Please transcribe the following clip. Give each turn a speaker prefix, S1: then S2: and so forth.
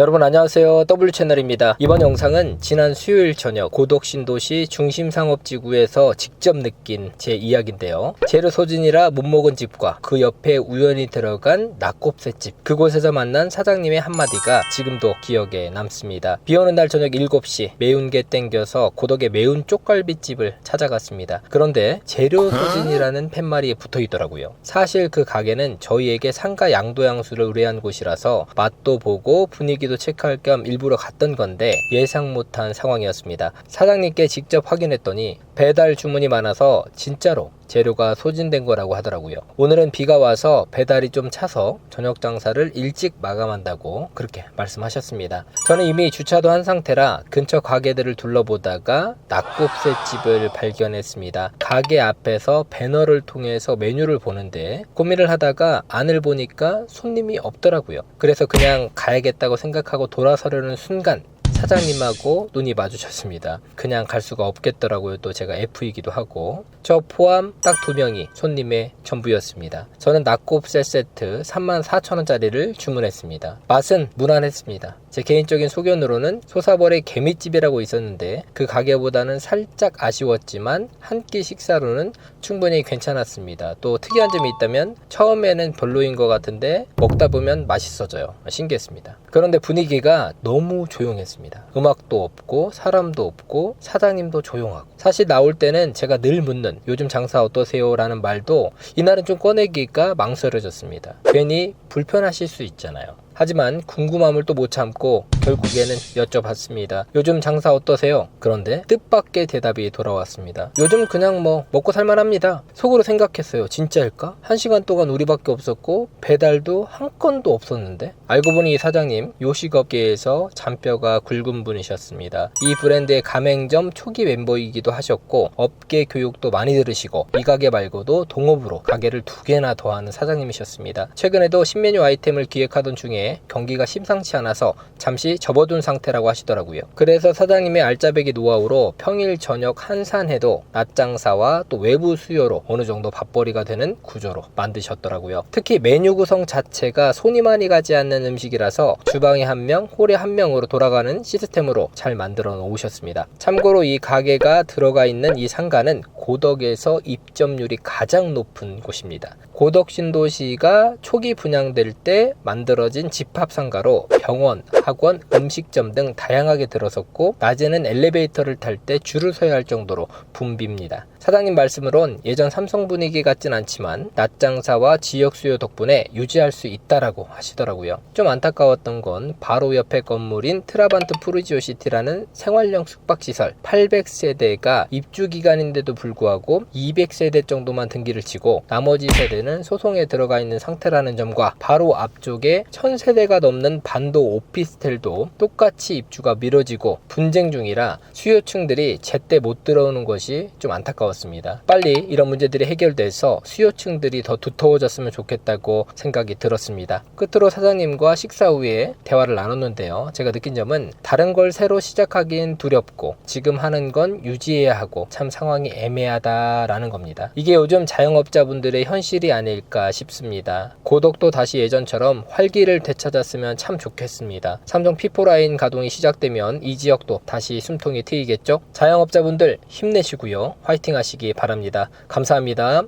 S1: 여러분 안녕하세요. W 채널입니다. 이번 영상은 지난 수요일 저녁 고덕 신도시 중심 상업지구에서 직접 느낀 제 이야기인데요. 재료 소진이라 못 먹은 집과 그 옆에 우연히 들어간 낙곱새집. 그곳에서 만난 사장님의 한마디가 지금도 기억에 남습니다. 비 오는 날 저녁 7시 매운 게 땡겨서 고덕의 매운 쪽갈비집을 찾아갔습니다. 그런데 재료 소진이라는 팻말이 붙어 있더라고요. 사실 그 가게는 저희에게 상가 양도양수를 의뢰한 곳이라서 맛도 보고 분위기도 체크할 겸 일부러 갔던 건데 예상 못한 상황이었습니다. 사장님께 직접 확인했더니 배달 주문이 많아서 진짜로 재료가 소진된 거라고 하더라고요. 오늘은 비가 와서 배달이 좀 차서 저녁 장사를 일찍 마감한다고 그렇게 말씀하셨습니다. 저는 이미 주차도 한 상태라 근처 가게들을 둘러보다가 낙곱새 집을 발견했습니다. 가게 앞에서 배너를 통해서 메뉴를 보는데 고민을 하다가 안을 보니까 손님이 없더라고요. 그래서 그냥 가야겠다고 생각하고 돌아서려는 순간 사장님하고 눈이 마주쳤습니다. 그냥 갈 수가 없겠더라고요. 또 제가 F이기도 하고. 저 포함 딱 두 명이 손님의 전부였습니다. 저는 낙곱새 세트 34,000원짜리를 주문했습니다. 맛은 무난했습니다. 제 개인적인 소견으로는 소사벌의 개미집이라고 있었는데 그 가게보다는 살짝 아쉬웠지만 한 끼 식사로는 충분히 괜찮았습니다. 또 특이한 점이 있다면 처음에는 별로인 것 같은데 먹다 보면 맛있어져요. 신기했습니다. 그런데 분위기가 너무 조용했습니다. 음악도 없고 사람도 없고 사장님도 조용하고 사실 나올 때는 제가 늘 묻는 요즘 장사 어떠세요? 라는 말도 이날은 좀 꺼내기가 망설여졌습니다. 괜히 불편하실 수 있잖아요. 하지만 궁금함을 또 못 참고 결국에는 여쭤봤습니다. 요즘 장사 어떠세요? 그런데 뜻밖의 대답이 돌아왔습니다. 요즘 그냥 뭐 먹고 살만합니다. 속으로 생각했어요. 진짜일까? 한 시간 동안 우리밖에 없었고 배달도 한 건도 없었는데 알고 보니 이 사장님 요식업계에서 잔뼈가 굵은 분이셨습니다. 이 브랜드의 가맹점 초기 멤버이기도 하셨고 업계 교육도 많이 들으시고 이 가게 말고도 동업으로 가게를 두 개나 더 하는 사장님이셨습니다. 최근에도 신메뉴 아이템을 기획하던 중에 경기가 심상치 않아서 잠시 접어둔 상태라고 하시더라고요. 그래서 사장님의 알짜배기 노하우로 평일 저녁 한산해도 낮 장사와 또 외부 수요로 어느 정도 밥벌이가 되는 구조로 만드셨더라고요. 특히 메뉴 구성 자체가 손이 많이 가지 않는 음식이라서 주방에 한 명, 홀에 한 명으로 돌아가는 시스템으로 잘 만들어 놓으셨습니다. 참고로 이 가게가 들어가 있는 이 상가는 고덕에서 입점률이 가장 높은 곳입니다. 고덕 신도시가 초기 분양될 때 만들어진 집합 상가로 병원, 학원, 음식점 등 다양하게 들어섰고 낮에는 엘리베이터를 탈 때 줄을 서야 할 정도로 붐빕니다. 사장님 말씀으론 예전 삼성 분위기 같진 않지만 낮 장사와 지역 수요 덕분에 유지할 수 있다라고 하시더라고요. 좀 안타까웠던 건 바로 옆에 건물인 트라반트 푸르지오 시티라는 생활형 숙박시설 800세대가 입주 기간인데도 불구하고 200세대 정도만 등기를 치고 나머지 세대는 소송에 들어가 있는 상태라는 점과 바로 앞쪽에 1000세대가 넘는 반도 오피스텔도 똑같이 입주가 미뤄지고 분쟁 중이라 수요층들이 제때 못 들어오는 것이 좀 안타까웠습니다. 빨리 이런 문제들이 해결돼서 수요층들이 더 두터워졌으면 좋겠다고 생각이 들었습니다. 끝으로 사장님과 식사 후에 대화를 나눴는데요. 제가 느낀 점은 다른 걸 새로 시작하기엔 두렵고 지금 하는 건 유지해야 하고 참 상황이 애매하다라는 겁니다. 이게 요즘 자영업자분들의 현실이 아닐까 싶습니다. 고독도 다시 예전처럼 활기를 되찾았으면 참 좋겠습니다. 삼성 피포 라인 가동이 시작되면 이 지역도 다시 숨통이 트이겠죠? 자영업자분들 힘내시고요. 화이팅 하시기 바랍니다. 감사합니다.